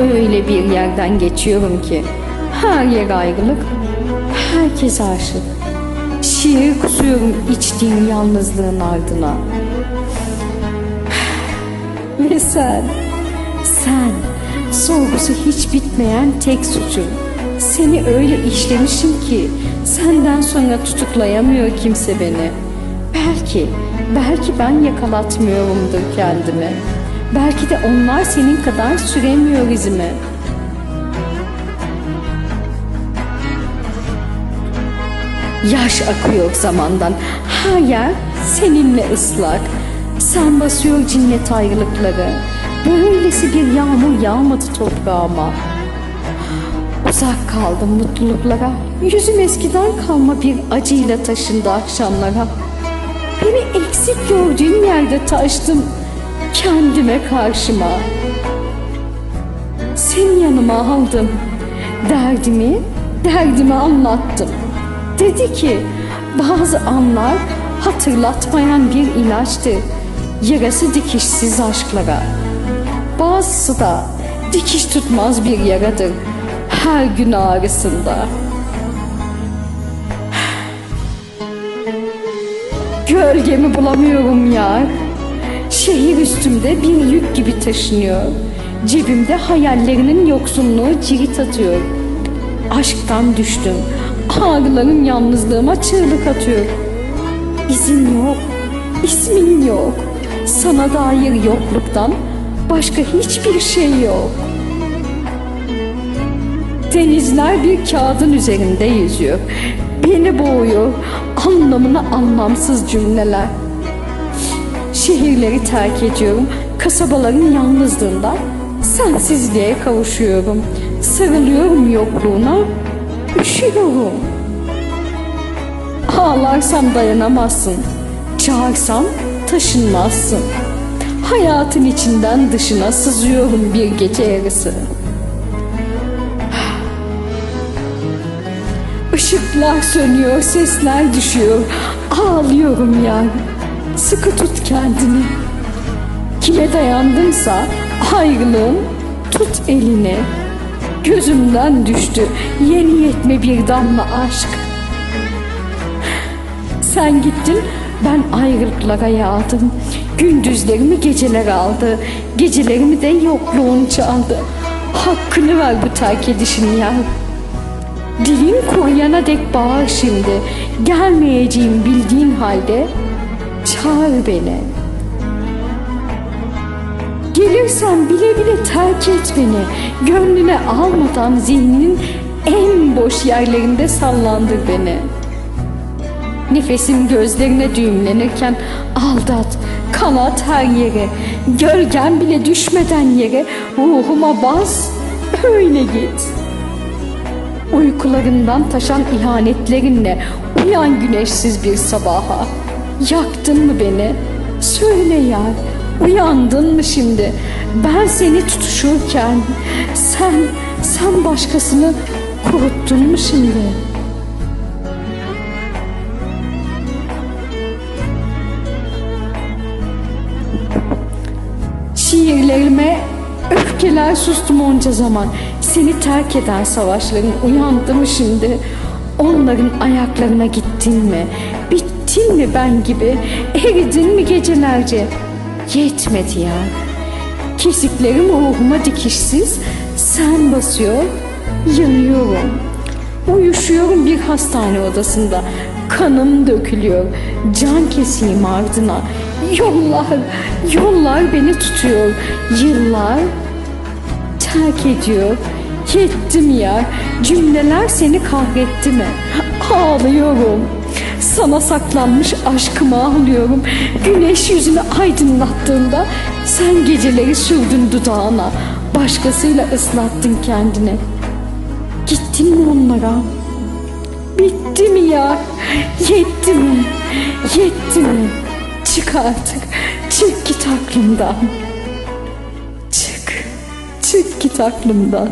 Öyle bir yerden geçiyorum ki her yer ayrılık, herkes aşık. Şiir kusuyorum içtiğim yalnızlığın ardına. Ve sen, sen sorgusu hiç bitmeyen tek suçum. Seni öyle işlemişim ki senden sonra tutuklayamıyor kimse beni. Belki, belki ben yakalatmıyorumdur kendimi. Belki de onlar senin kadar süremiyor izimi. Yaş akıyor zamandan. Her yer seninle ıslak. Sen basıyor cinnet ayrılıkları. Böylesi bir yağmur yağmadı toprağıma. Uzak kaldım mutluluklara. Yüzüm eskiden kalma bir acıyla taşındı akşamlara. Beni eksik gördüğün yerde taştım kendime karşıma. Seni yanıma aldım. Derdimi, derdimi anlattım. Dedi ki bazı anlar hatırlatmayan bir ilaçtı. Yarası dikişsiz aşklara. Bazısı da dikiş tutmaz bir yaradır. Her gün ağrısında. Gölgemi bulamıyorum yar. Şehir üstümde bir yük gibi taşınıyor. Cebimde hayallerinin yoksunluğu cirit atıyor. Aşktan düştüm. Ağrıların yalnızlığıma çığlık atıyor. İzin yok, ismin yok. Sana dair yokluktan başka hiçbir şey yok. Denizler bir kağıdın üzerinde yüzüyor. Beni boğuyor anlamına anlamsız cümleler. Şehirleri terk ediyorum. Kasabaların yalnızlığından sensizliğe kavuşuyorum. Sarılıyorum yokluğuna. Üşüyorum. Ağlarsam dayanamazsın. Çağırsam taşınmazsın. Hayatın içinden dışına sızıyorum bir gece yarısı. Işıklar sönüyor, sesler düşüyor. Ağlıyorum ya. Sıkı tut kendini. Kime dayandımsa ayrılığım tut elini. Gözümden düştü yeni yetme bir damla aşk. Sen gittin ben ayrılıklara yağdım. Gündüzlerimi geceler aldı. Gecelerimi de yokluğun çaldı. Hakkını ver bu terk edişin ya. Dilin kuruyana dek bağır şimdi. Gelmeyeceğim bildiğin halde çağır beni. Gelirsen bile bile terk et beni. Gönlüne almadan zihninin en boş yerlerinde sallandır beni. Nefesim gözlerine düğümlenirken aldat, kanat her yere. Gölgen bile düşmeden yere ruhuma bas, öyle git. Uykularından taşan ihanetlerinle uyan güneşsiz bir sabaha. Yaktın mı beni? Söyle ya, uyandın mı şimdi? Ben seni tutuşurken sen, sen başkasını kuruttun mu şimdi? Şiirlerime öfkeler sustum onca zaman. Seni terk eden savaşların uyandı mı şimdi? Onların ayaklarına gittin mi? Bittin mi ben gibi? Eridin mi gecelerce? Yetmedi ya. Kesiklerim ruhuma dikişsiz. Sen basıyor, yanıyorum. Uyuşuyorum bir hastane odasında. Kanım dökülüyor. Can keseyim ardına. Yollar, yollar beni tutuyor. Yıllar terk ediyor. Yettim ya. Cümleler seni kahretti mi? Ağlıyorum. Sana saklanmış aşkımı ağlıyorum. Güneş yüzünü aydınlattığında sen geceleri sürdün dudağına. Başkasıyla ıslattın kendini. Gittin mi onlara? Bitti mi ya? Yetti mi? Yetti mi? Çık artık. Çık git aklımdan. Çık. Çık git aklımdan.